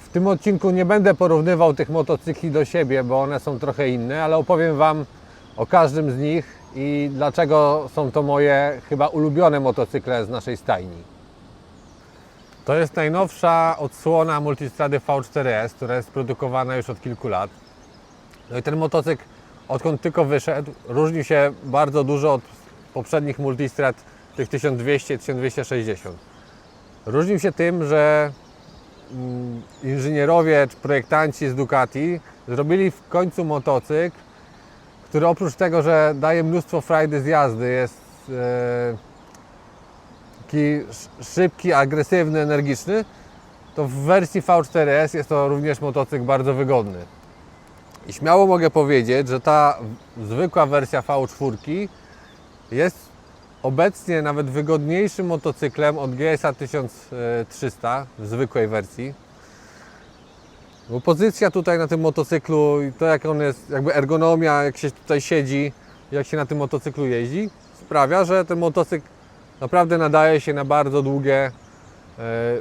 W tym odcinku nie będę porównywał tych motocykli do siebie, bo one są trochę inne, ale opowiem Wam o każdym z nich i dlaczego są to moje chyba ulubione motocykle z naszej stajni. To jest najnowsza odsłona Multistrady V4S, która jest produkowana już od kilku lat. No i ten motocykl, odkąd tylko wyszedł, różni się bardzo dużo od poprzednich Multistrad, tych 1200-1260. Różnił się tym, że inżynierowie czy projektanci z Ducati zrobili w końcu motocykl, który oprócz tego, że daje mnóstwo frajdy z jazdy, jest e, taki sz- szybki, agresywny, energiczny, to w wersji V4S jest to również motocykl bardzo wygodny. I śmiało mogę powiedzieć, że ta zwykła wersja V4 jest obecnie nawet wygodniejszym motocyklem od GSA 1300 w zwykłej wersji. Bo pozycja tutaj na tym motocyklu i to jak on jest, jakby ergonomia, jak się tutaj siedzi, jak się na tym motocyklu jeździ, sprawia, że ten motocykl naprawdę nadaje się na bardzo długie e,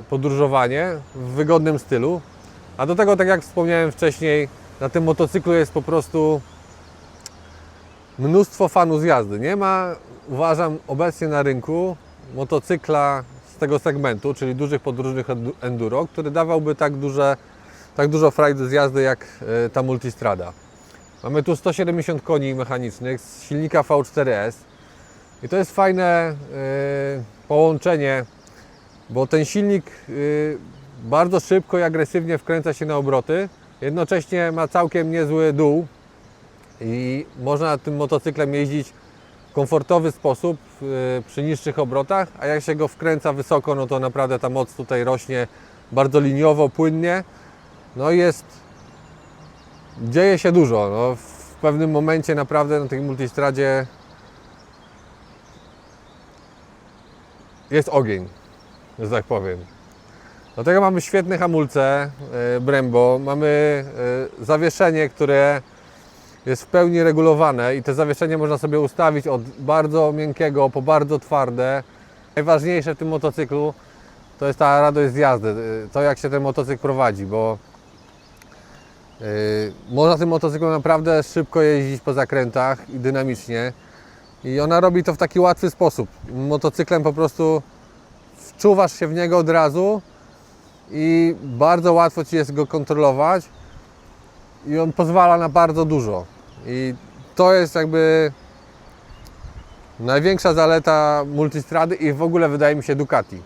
podróżowanie w wygodnym stylu. A do tego, tak jak wspomniałem wcześniej, na tym motocyklu jest po prostu mnóstwo fanów z jazdy. Nie ma, uważam, obecnie na rynku motocykla z tego segmentu, czyli dużych podróżnych endu- enduro, który dawałby tak, duże, tak dużo frajdy z jazdy jak e, ta Multistrada. Mamy tu 170 koni mechanicznych z silnika V4S i to jest fajne e, połączenie, bo ten silnik e, bardzo szybko i agresywnie wkręca się na obroty, jednocześnie ma całkiem niezły dół, i można tym motocyklem jeździć komfortowy sposób yy, przy niższych obrotach, a jak się go wkręca wysoko, no to naprawdę ta moc tutaj rośnie bardzo liniowo, płynnie. No jest, dzieje się dużo. No, w pewnym momencie naprawdę na tej multistradzie jest ogień, że tak powiem. Dlatego mamy świetne hamulce yy, Brembo, mamy yy, zawieszenie, które jest w pełni regulowane i te zawieszenie można sobie ustawić od bardzo miękkiego po bardzo twarde. Najważniejsze w tym motocyklu to jest ta radość z jazdy, y, to jak się ten motocykl prowadzi, bo yy, można tym motocyklem naprawdę szybko jeździć po zakrętach i dynamicznie i ona robi to w taki łatwy sposób. Motocyklem po prostu wczuwasz się w niego od razu i bardzo łatwo Ci jest go kontrolować i on pozwala na bardzo dużo. I to jest jakby największa zaleta multistrady i w ogóle wydaje mi się Ducati. Eee,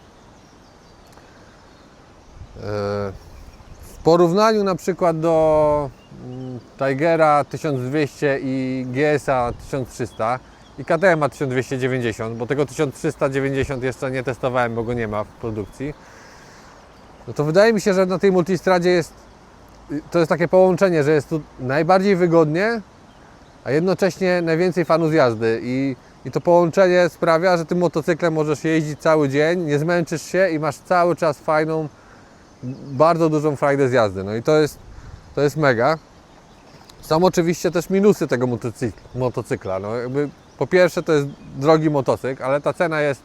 W porównaniu na przykład do mm, Tigera 1200 i GSA 1300 i KTM 1290, bo tego 1390 jeszcze nie testowałem, bo go nie ma w produkcji. No to wydaje mi się, że na tej multistradzie jest to jest takie połączenie, że jest tu najbardziej wygodnie, a jednocześnie najwięcej fanów z jazdy. I, I to połączenie sprawia, że tym motocyklem możesz jeździć cały dzień, nie zmęczysz się i masz cały czas fajną, bardzo dużą frajdę z jazdy. No i to jest, to jest mega. Są oczywiście też minusy tego motocykla. No jakby po pierwsze to jest drogi motocykl, ale ta cena jest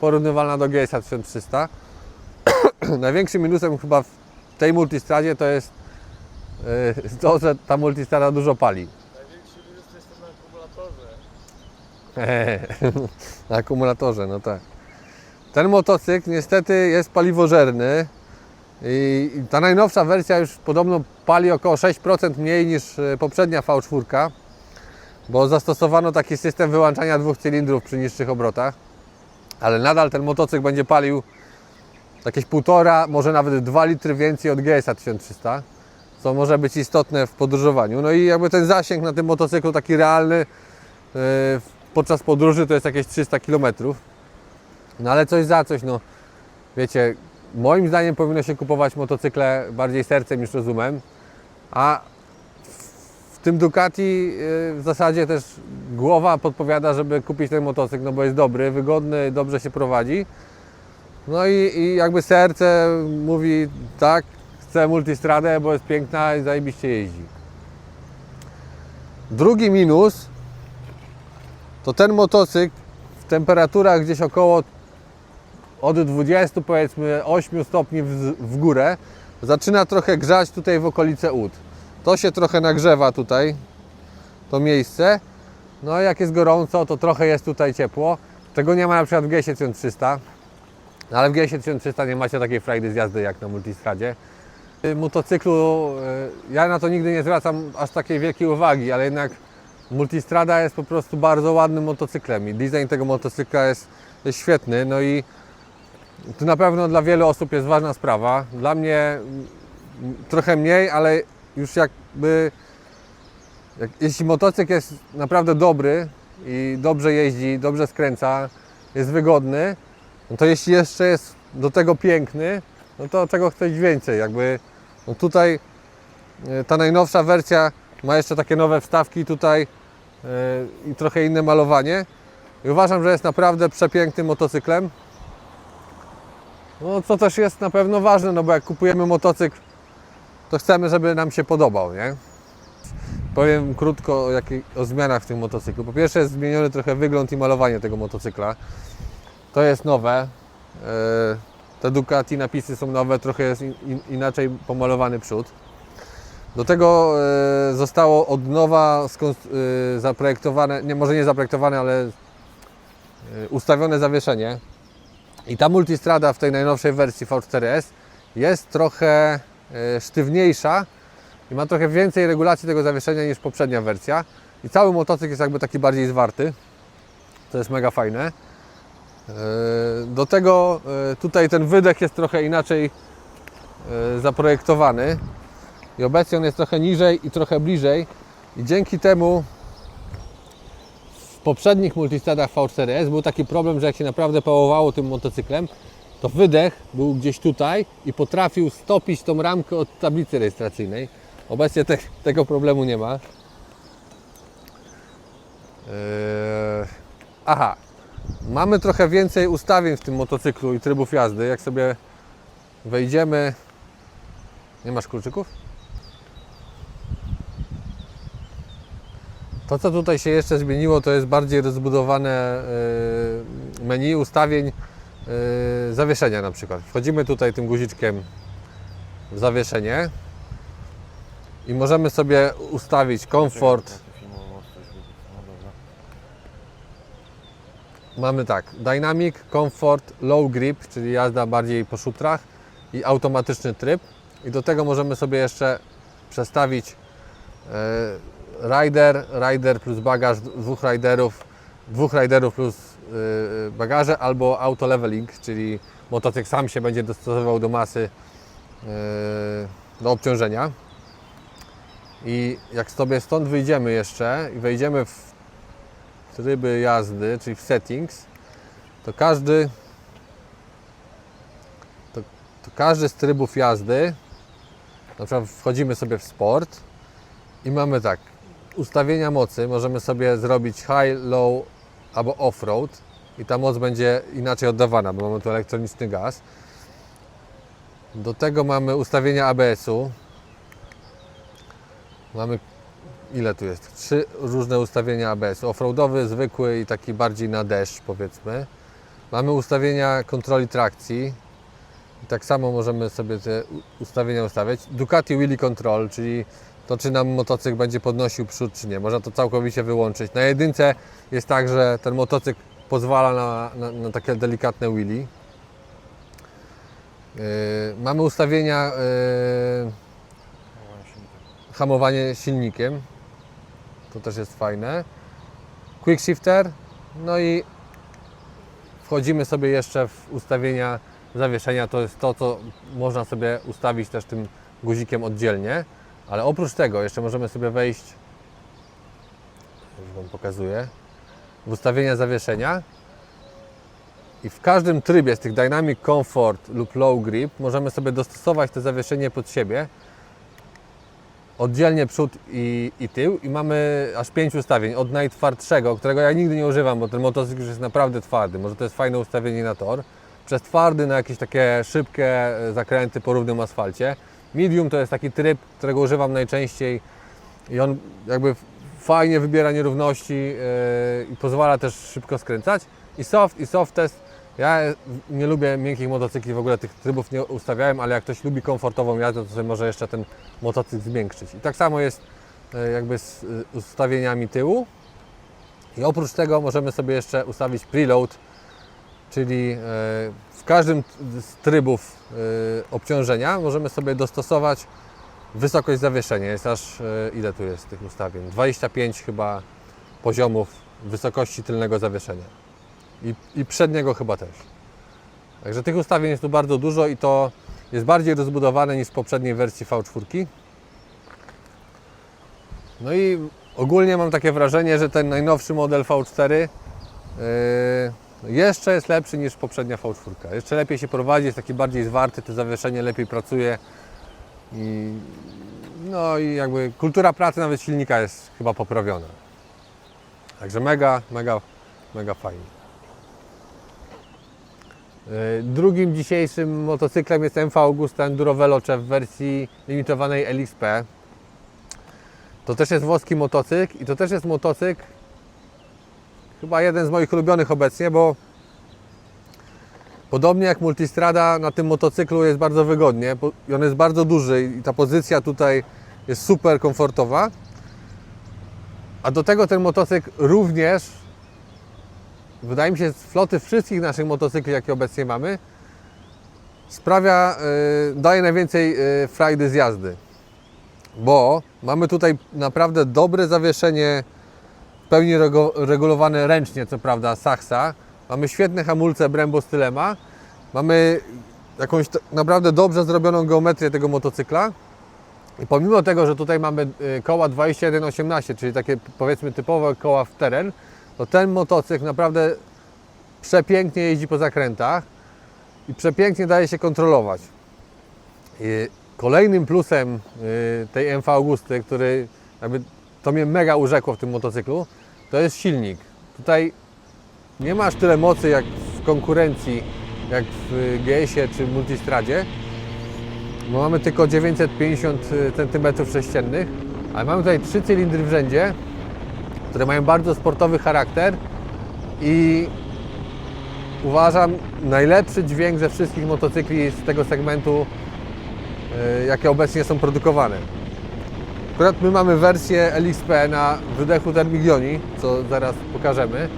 porównywalna do GSA 1300. Największym minusem chyba w tej multistradzie to jest to, że ta multistrada dużo pali. Największy minus jest na akumulatorze. Na akumulatorze, no tak. Ten motocykl niestety jest paliwożerny i ta najnowsza wersja już podobno pali około 6% mniej niż e, poprzednia V4, bo zastosowano taki system wyłączania dwóch cylindrów przy niższych obrotach, ale nadal ten motocykl będzie palił jakieś 1,5, może nawet 2 litry więcej od GSA 1300, co może być istotne w podróżowaniu. No i jakby ten zasięg na tym motocyklu taki realny yy, podczas podróży to jest jakieś 300 km. No ale coś za coś, no wiecie, moim zdaniem powinno się kupować motocykle bardziej sercem niż rozumem, a w tym Ducati yy, w zasadzie też głowa podpowiada, żeby kupić ten motocykl, no bo jest dobry, wygodny, dobrze się prowadzi. No i, i jakby serce mówi tak, chcę multistradę, bo jest piękna i zajebiście jeździ. Drugi minus to ten motocykl w temperaturach gdzieś około od 20 powiedzmy 8 stopni w, w górę zaczyna trochę grzać tutaj w okolice ud. To się trochę nagrzewa tutaj, to miejsce. No jak jest gorąco, to trochę jest tutaj ciepło. Tego nie ma na przykład w GS 1300. No, ale w GS 1300 nie macie takiej frajdy z jazdy jak na multistradzie. Y, Motocyklu, y, ja na to nigdy nie zwracam aż takiej wielkiej uwagi, ale jednak multistrada jest po prostu bardzo ładnym motocyklem i design tego motocykla jest, jest świetny. No i to na pewno dla wielu osób jest ważna sprawa. Dla mnie mm, trochę mniej, ale już jakby jak, jeśli motocykl jest naprawdę dobry i dobrze jeździ, dobrze skręca, jest wygodny, no to jeśli jeszcze jest do tego piękny, no to czego chceć więcej? Jakby no tutaj e, ta najnowsza wersja ma jeszcze takie nowe wstawki tutaj e, i trochę inne malowanie. I uważam, że jest naprawdę przepięknym motocyklem. No co też jest na pewno ważne, no bo jak kupujemy motocykl, to chcemy, żeby nam się podobał, nie? Powiem krótko o, o zmianach w tym motocyklu. Po pierwsze jest zmieniony trochę wygląd i malowanie tego motocykla. To jest nowe. E, Te Ducati napisy są nowe, trochę jest in, in, inaczej pomalowany przód. Do tego e, zostało od nowa e, zaprojektowane, nie może nie zaprojektowane, ale e, ustawione zawieszenie. I ta multistrada w tej najnowszej wersji V4S jest trochę sztywniejsza i ma trochę więcej regulacji tego zawieszenia niż poprzednia wersja. I cały motocykl jest jakby taki bardziej zwarty, co jest mega fajne. E, Do tego e, tutaj ten wydech jest trochę inaczej e, zaprojektowany i obecnie on jest trochę niżej i trochę bliżej i dzięki temu w poprzednich multistradach V4S był taki problem, że jak się naprawdę pałowało tym motocyklem, to wydech był gdzieś tutaj i potrafił stopić tą ramkę od tablicy rejestracyjnej. Obecnie te, tego problemu nie ma. Aha, mamy trochę więcej ustawień w tym motocyklu i trybów jazdy. Jak sobie wejdziemy. Nie masz kluczyków? To, co tutaj się jeszcze zmieniło, to jest bardziej rozbudowane e, menu ustawień e, zawieszenia na przykład. Wchodzimy tutaj tym guziczkiem w zawieszenie i możemy sobie ustawić komfort. Mamy tak, dynamic, comfort, low grip, czyli jazda bardziej po szutrach i automatyczny tryb. I do tego możemy sobie jeszcze przestawić e, rider, rider plus bagaż dwóch riderów, dwóch riderów plus e, bagaże albo auto leveling, czyli motocykl sam się będzie dostosowywał do masy, e, do obciążenia. I jak sobie stąd wyjdziemy jeszcze i wejdziemy w tryby jazdy, czyli w settings, to każdy to, to każdy z trybów jazdy, na przykład wchodzimy sobie w sport i mamy tak, ustawienia mocy, możemy sobie zrobić high, low albo off-road i ta moc będzie inaczej oddawana, bo mamy tu elektroniczny gaz. Do tego mamy ustawienia ABS-u. Mamy ile tu jest? Trzy różne ustawienia ABS. Offroadowy, zwykły i taki bardziej na deszcz powiedzmy. Mamy ustawienia kontroli trakcji. I tak samo możemy sobie te ustawienia ustawiać. Ducati Wheelie Control, czyli to czy nam motocykl będzie podnosił przód czy nie. Można to całkowicie wyłączyć. Na jedynce jest tak, że ten motocykl pozwala na, na, na takie delikatne wheelie. Yy, mamy ustawienia yy, hamowanie silnikiem. To też jest fajne. Quick shifter. No i wchodzimy sobie jeszcze w ustawienia zawieszenia. To jest to, co można sobie ustawić też tym guzikiem oddzielnie. Ale oprócz tego jeszcze możemy sobie wejść, już Wam pokazuję, w ustawienia zawieszenia. I w każdym trybie z tych Dynamic Comfort lub Low Grip możemy sobie dostosować to zawieszenie pod siebie oddzielnie przód i, i tył i mamy aż pięć ustawień. Od najtwardszego, którego ja nigdy nie używam, bo ten motocykl już jest naprawdę twardy. Może to jest fajne ustawienie na tor. Przez twardy na jakieś takie szybkie e, zakręty po równym asfalcie. Medium to jest taki tryb, którego używam najczęściej i on jakby fajnie wybiera nierówności yy, i pozwala też szybko skręcać. I soft i soft test Ja nie lubię miękkich motocykli, w ogóle tych trybów nie ustawiałem, ale jak ktoś lubi komfortową jazdę, to sobie może jeszcze ten motocykl zmiękczyć. I tak samo jest e, jakby z ustawieniami tyłu. I oprócz tego możemy sobie jeszcze ustawić preload, czyli e, w każdym z trybów e, obciążenia możemy sobie dostosować wysokość zawieszenia. Jest aż, ile tu jest tych ustawień? 25 chyba poziomów wysokości tylnego zawieszenia. I, I przedniego chyba też. Także tych ustawień jest tu bardzo dużo i to jest bardziej rozbudowane niż w poprzedniej wersji V4. No i ogólnie mam takie wrażenie, że ten najnowszy model V4 yy, jeszcze jest lepszy niż poprzednia V4. Jeszcze lepiej się prowadzi, jest taki bardziej zwarty, to zawieszenie lepiej pracuje. I, no i jakby kultura pracy nawet silnika jest chyba poprawiona. Także mega, mega, mega fajnie. Yy, Drugim dzisiejszym motocyklem jest MV Augusta Enduro Veloce w wersji limitowanej LXP. To też jest włoski motocykl i to też jest motocykl chyba jeden z moich ulubionych obecnie, bo podobnie jak Multistrada na tym motocyklu jest bardzo wygodnie i on jest bardzo duży i ta pozycja tutaj jest super komfortowa. A do tego ten motocykl również wydaje mi się, z floty wszystkich naszych motocykli, jakie obecnie mamy, sprawia, y, daje najwięcej y, frajdy z jazdy. Bo mamy tutaj naprawdę dobre zawieszenie, w pełni regulowane ręcznie, co prawda, Saxa. Mamy świetne hamulce Brembo Stylema. Mamy jakąś naprawdę dobrze zrobioną geometrię tego motocykla. I pomimo tego, że tutaj mamy y, koła 2118, czyli takie powiedzmy typowe koła w teren, to ten motocykl naprawdę przepięknie jeździ po zakrętach i przepięknie daje się kontrolować. Kolejnym plusem y, tej MV Augusty, który jakby to mnie mega urzekło w tym motocyklu, to jest silnik. Tutaj nie masz tyle mocy jak w konkurencji, jak w GS-ie czy Multistradzie, bo mamy tylko 950 cm3, ale mamy tutaj trzy cylindry w rzędzie, które mają bardzo sportowy charakter i uważam najlepszy dźwięk ze wszystkich motocykli z tego segmentu, y, jakie obecnie są produkowane. Akurat my mamy wersję LXP na wydechu Termigioni, co zaraz pokażemy.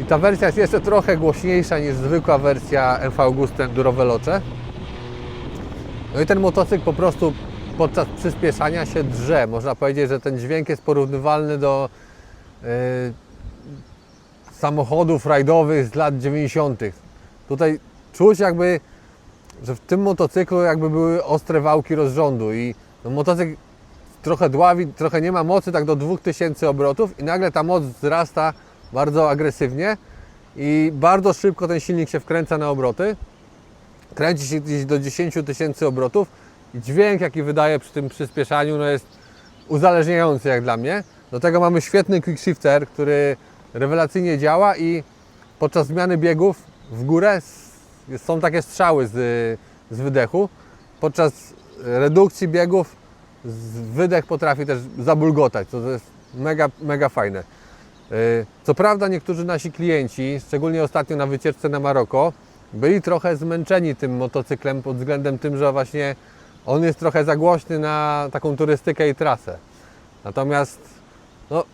I ta wersja jest jeszcze trochę głośniejsza niż zwykła wersja MV Augusta Enduro Veloce. No i ten motocykl po prostu podczas przyspieszania się drze. Można powiedzieć, że ten dźwięk jest porównywalny do samochodów rajdowych z lat 90. Tutaj czuć jakby, że w tym motocyklu jakby były ostre wałki rozrządu i no, motocykl trochę dławi, trochę nie ma mocy tak do 2000 obrotów i nagle ta moc wzrasta bardzo agresywnie i bardzo szybko ten silnik się wkręca na obroty. Kręci się gdzieś do 10 tysięcy obrotów i dźwięk jaki wydaje przy tym przyspieszaniu no jest uzależniający jak dla mnie. Do tego mamy świetny quick shifter, który rewelacyjnie działa i podczas zmiany biegów w górę są takie strzały z, z wydechu. Podczas redukcji biegów wydech potrafi też zabulgotać, co to jest mega, mega fajne. Yy, Co prawda niektórzy nasi klienci, szczególnie ostatnio na wycieczce na Maroko, byli trochę zmęczeni tym motocyklem pod względem tym, że właśnie on jest trochę za głośny na taką turystykę i trasę. Natomiast no,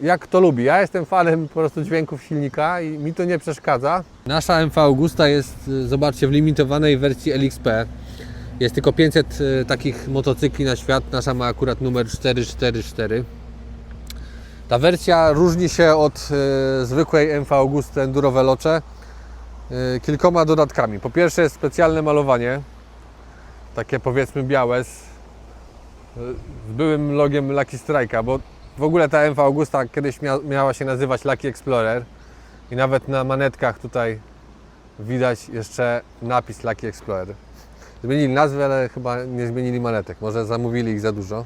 jak kto lubi. Ja jestem fanem po prostu dźwięków silnika i mi to nie przeszkadza. Nasza MV Augusta jest, y, zobaczcie, w limitowanej wersji LXP. Jest tylko 500 y, takich motocykli na świat. Nasza ma akurat numer 444. Ta wersja różni się od y, zwykłej MV Augusty Enduro Veloce y, kilkoma dodatkami. Po pierwsze jest specjalne malowanie, takie powiedzmy białe z, z byłym logiem Lucky Strike'a, bo w ogóle ta MV Augusta kiedyś mia miała się nazywać Lucky Explorer i nawet na manetkach tutaj widać jeszcze napis Lucky Explorer. Zmienili nazwę, ale chyba nie zmienili manetek, może zamówili ich za dużo.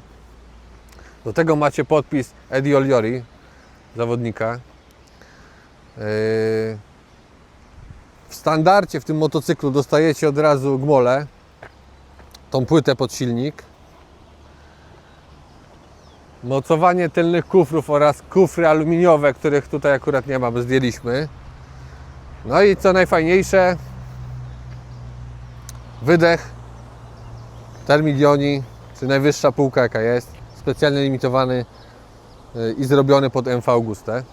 Do tego macie podpis Eddie Oliori, zawodnika. Yy, W standardzie w tym motocyklu dostajecie od razu gmolę, tą płytę pod silnik. Mocowanie tylnych kufrów oraz kufry aluminiowe, których tutaj akurat nie ma, bo zdjęliśmy. No i co najfajniejsze, wydech Termidioni, czy najwyższa półka jaka jest, specjalnie limitowany y, i zrobiony pod MV Augustę,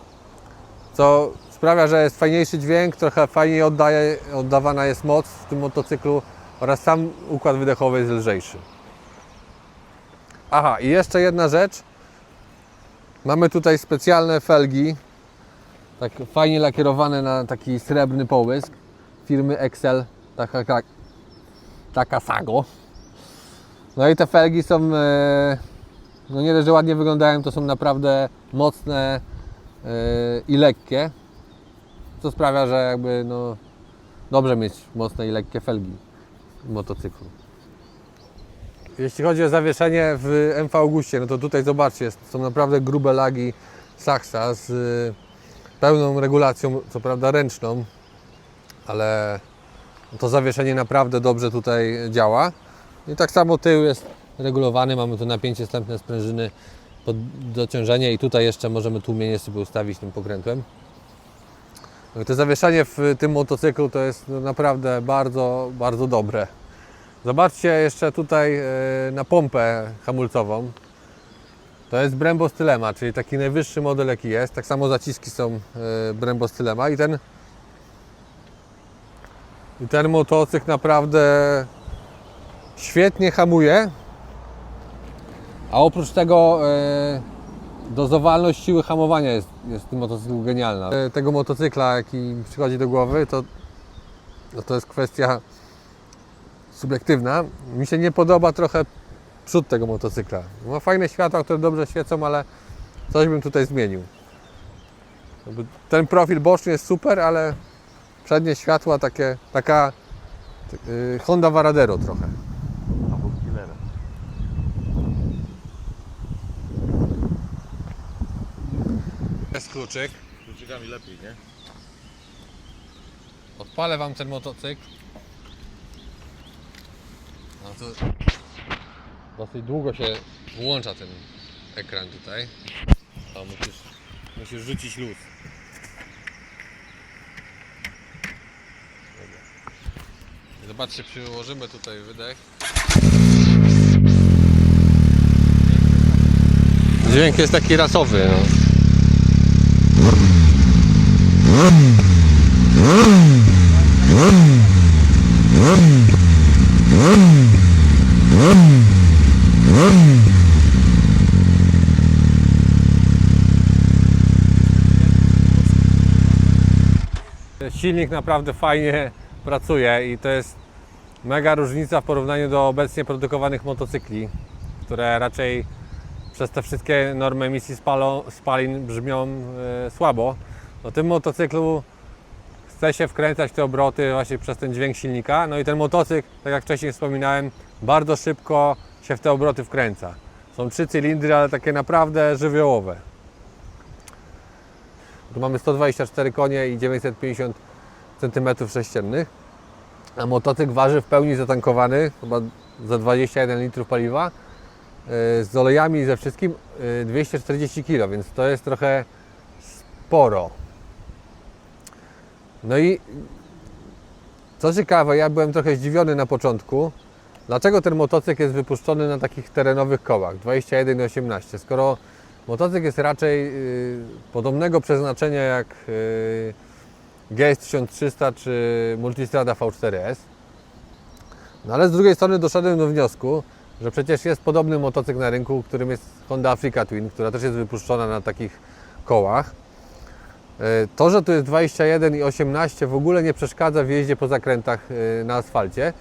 co sprawia, że jest fajniejszy dźwięk, trochę fajniej oddaje, oddawana jest moc w tym motocyklu oraz sam układ wydechowy jest lżejszy. Aha, i jeszcze jedna rzecz. Mamy tutaj specjalne felgi, tak fajnie lakierowane na taki srebrny połysk firmy Excel, taka, taka, Sago. No i te felgi są, e, no nie że ładnie wyglądają, to są naprawdę mocne e, i lekkie, co sprawia, że jakby no dobrze mieć mocne i lekkie felgi w motocyklu. Jeśli chodzi o zawieszenie w MV Augustie, no to tutaj zobaczcie, są naprawdę grube lagi Saxa z y, pełną regulacją, co prawda ręczną, ale to zawieszenie naprawdę dobrze tutaj działa. I tak samo tył jest regulowany, mamy tu napięcie wstępne sprężyny pod dociążenie i tutaj jeszcze możemy tłumienie sobie ustawić tym pokrętłem. To zawieszenie w tym motocyklu to jest no naprawdę bardzo, bardzo dobre. Zobaczcie jeszcze tutaj e, na pompę hamulcową. To jest Brembo Stylema, czyli taki najwyższy model jaki jest. Tak samo zaciski są e, Brembo Stylema i ten i ten motocykl naprawdę świetnie hamuje. A oprócz tego e, dozowalność siły hamowania jest, jest w tym motocyklu genialna. Tego motocykla, jaki przychodzi do głowy, to, no to jest kwestia subiektywna. Mi się nie podoba trochę przód tego motocykla. Ma fajne światła, które dobrze świecą, ale coś bym tutaj zmienił. Ten profil boczny jest super, ale przednie światła takie, taka yy, Honda Varadero trochę. Jest kluczyk. Kluczykami lepiej, nie? Odpalę Wam ten motocykl. No to dosyć długo się włącza ten ekran tutaj. To musisz, musisz rzucić luz. Zobaczcie, przyłożymy tutaj wydech. Dźwięk jest taki rasowy. No. Silnik naprawdę fajnie pracuje i to jest mega różnica w porównaniu do obecnie produkowanych motocykli, które raczej przez te wszystkie normy emisji spalo, spalin brzmią e, słabo. No tym motocyklu chce się wkręcać te obroty właśnie przez ten dźwięk silnika. No i ten motocykl, tak jak wcześniej wspominałem, bardzo szybko się w te obroty wkręca. Są trzy cylindry, ale takie naprawdę żywiołowe. Tu mamy 124 konie i 950 cm3, a motocykl waży w pełni zatankowany, chyba za 21 litrów paliwa, yy, z olejami i ze wszystkim yy, 240 kg, więc to jest trochę sporo. No i co ciekawe, ja byłem trochę zdziwiony na początku, dlaczego ten motocykl jest wypuszczony na takich terenowych kołach 21 i 18, skoro motocykl jest raczej y, podobnego przeznaczenia jak y, GS 1300 czy Multistrada V4S. No ale z drugiej strony doszedłem do wniosku, że przecież jest podobny motocykl na rynku, którym jest Honda Africa Twin, która też jest wypuszczona na takich kołach. E, To, że tu jest 21 i 18 w ogóle nie przeszkadza w jeździe po zakrętach e, na asfalcie.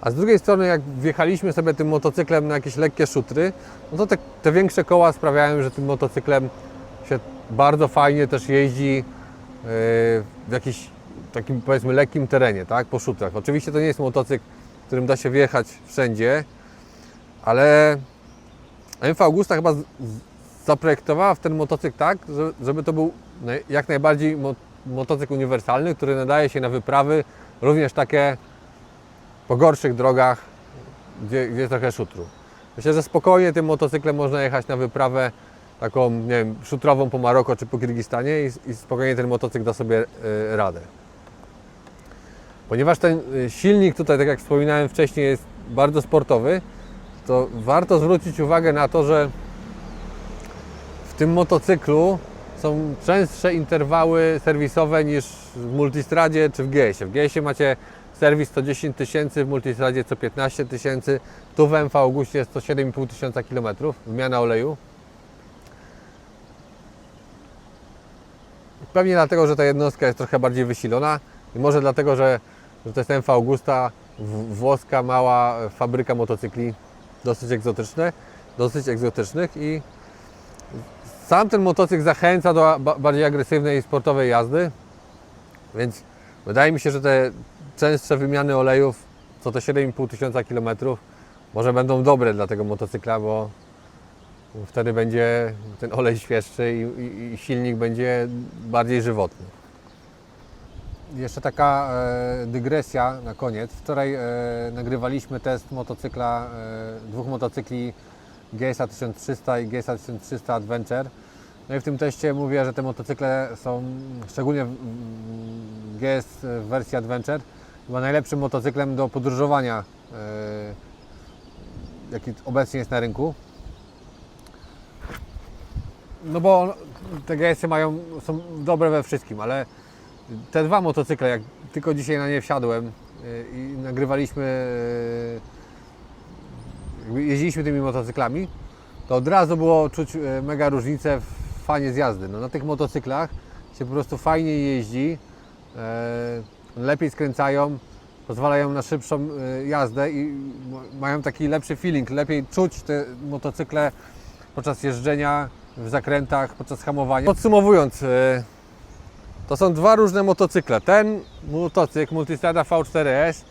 A z drugiej strony, jak wjechaliśmy sobie tym motocyklem na jakieś lekkie szutry, no to te, te większe koła sprawiają, że tym motocyklem się bardzo fajnie też jeździ e, w jakimś takim powiedzmy lekkim terenie, tak, po szutrach. Oczywiście to nie jest motocykl, którym da się wjechać wszędzie, ale MV Augusta chyba zaprojektowała w ten motocykl tak, że- żeby to był jak najbardziej mo- motocykl uniwersalny, który nadaje się na wyprawy, również takie po gorszych drogach, gdzie, gdzie jest trochę szutru. Myślę, że spokojnie tym motocyklem można jechać na wyprawę taką, nie wiem, szutrową po Maroko czy po Kirgistanie i, i spokojnie ten motocykl da sobie e, radę. Ponieważ ten y, silnik tutaj, tak jak wspominałem wcześniej, jest bardzo sportowy, to warto zwrócić uwagę na to, że w tym motocyklu są częstsze interwały serwisowe niż w Multistradzie czy w GS-ie. W GS-ie macie serwis co 10 tysięcy, w Multistradzie co 15 tysięcy, tu w MV Augustie jest to 7,5 tysiąca kilometrów, wymiana oleju. Pewnie dlatego, że ta jednostka jest trochę bardziej wysilona i może dlatego, że, że to jest MV Augusta, włoska mała fabryka motocykli dosyć egzotyczne, dosyć egzotycznych i sam ten motocykl zachęca do ba- bardziej agresywnej sportowej jazdy, więc wydaje mi się, że te częstsze wymiany olejów, co to 7,5 tysiąca kilometrów, może będą dobre dla tego motocykla, bo wtedy będzie ten olej świeższy i, i, i silnik będzie bardziej żywotny. Jeszcze taka e, dygresja na koniec. Wczoraj e, nagrywaliśmy test motocykla, e, dwóch motocykli GSA 1300 i GSA 1300 Adventure. No i w tym teście mówię, że te motocykle są, szczególnie GS w wersji Adventure, chyba najlepszym motocyklem do podróżowania, e, jaki obecnie jest na rynku. No bo te GS-y mają, są dobre we wszystkim, ale te dwa motocykle, jak tylko dzisiaj na nie wsiadłem y, i nagrywaliśmy, jakby jeździliśmy tymi motocyklami, to od razu było czuć y, mega różnicę w fanie z jazdy. No, na tych motocyklach się po prostu fajniej jeździ, y, lepiej skręcają, pozwalają na szybszą y, jazdę i ma- mają taki lepszy feeling, lepiej czuć te motocykle podczas jeżdżenia w zakrętach, podczas hamowania. Podsumowując, to są dwa różne motocykle. Ten motocykl Multistrada V4S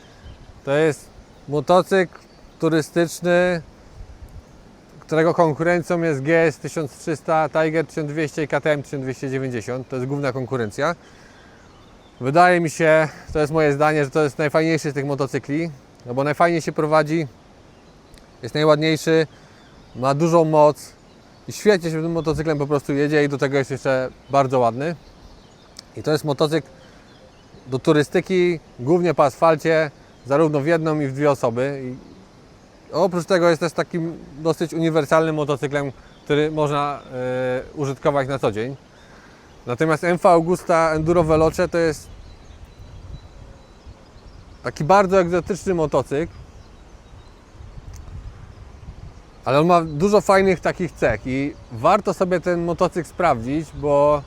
to jest motocykl turystyczny, którego konkurencją jest GS 1300, Tiger 1200 i KTM 1290. To jest główna konkurencja. Wydaje mi się, to jest moje zdanie, że to jest najfajniejszy z tych motocykli, no bo najfajniej się prowadzi, jest najładniejszy, ma dużą moc i świetnie się tym motocyklem po prostu jedzie i do tego jest jeszcze bardzo ładny. I to jest motocykl do turystyki, głównie po asfalcie, zarówno w jedną i w dwie osoby. Oprócz tego jest też takim dosyć uniwersalnym motocyklem, który można e, użytkować na co dzień. Natomiast MV Augusta Enduro Veloce to jest taki bardzo egzotyczny motocykl, ale on ma dużo fajnych takich cech i warto sobie ten motocykl sprawdzić, bo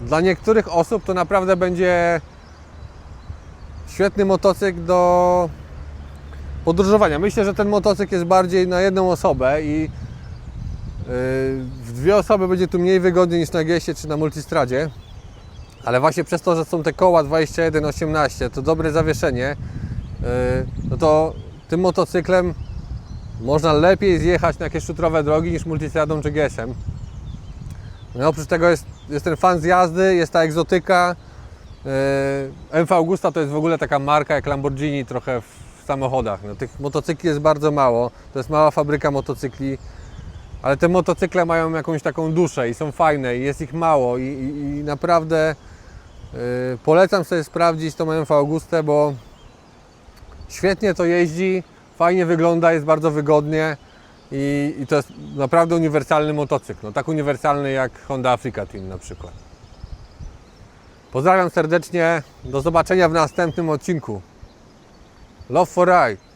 dla niektórych osób to naprawdę będzie świetny motocykl do podróżowania. Myślę, że ten motocykl jest bardziej na jedną osobę i yy, w dwie osoby będzie tu mniej wygodnie niż na GS czy na Multistradzie. Ale właśnie przez to, że są te koła 21-18, to dobre zawieszenie, yy, no to tym motocyklem można lepiej zjechać na jakieś szutrowe drogi niż Multistradą czy GS-em. No oprócz tego jest, jest ten fan z jazdy, jest ta egzotyka. Yy, MV Augusta to jest w ogóle taka marka jak Lamborghini trochę w samochodach. No, tych motocykli jest bardzo mało. To jest mała fabryka motocykli. Ale te motocykle mają jakąś taką duszę i są fajne i jest ich mało i, i, i naprawdę yy, polecam sobie sprawdzić tą MV Augustę, bo świetnie to jeździ, fajnie wygląda, jest bardzo wygodnie. I, I to jest naprawdę uniwersalny motocykl. No, tak uniwersalny jak Honda Africa Twin na przykład. Pozdrawiam serdecznie. Do zobaczenia w następnym odcinku. Love for Ride.